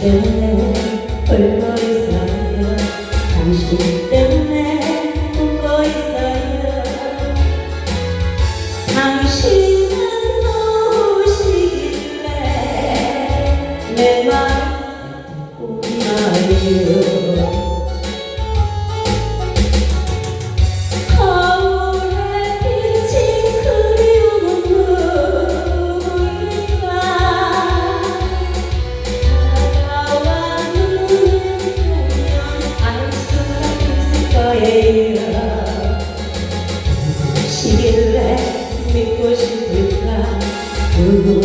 때문에 울고 있어요 당신 때문에 웃고 있어요 당신은 누구시길래 내 맘에 웃나요 누구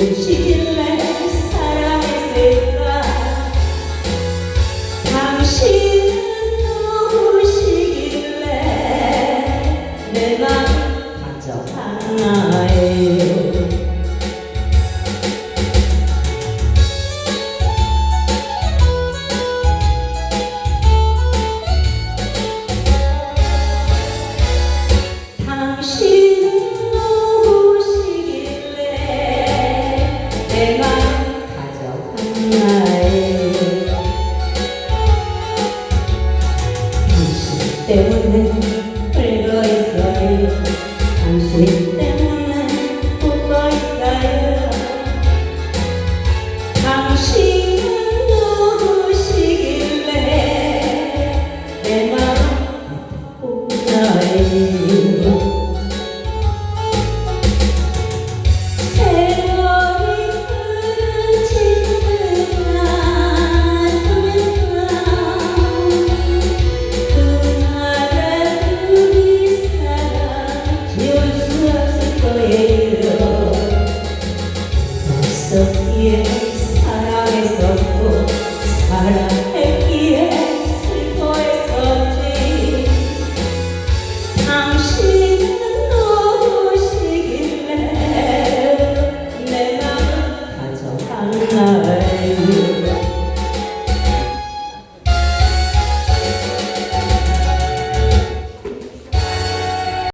내맘 가져갔나에 당신 때문에 울고 있어요. 당신 때문에 웃고 있어요. 당신은 누구시길래 내맘 웃나요? 있었기에 사랑했었고 사랑했기에 슬퍼했었지. 당신은 누구시길래 내 맘을 가져갔나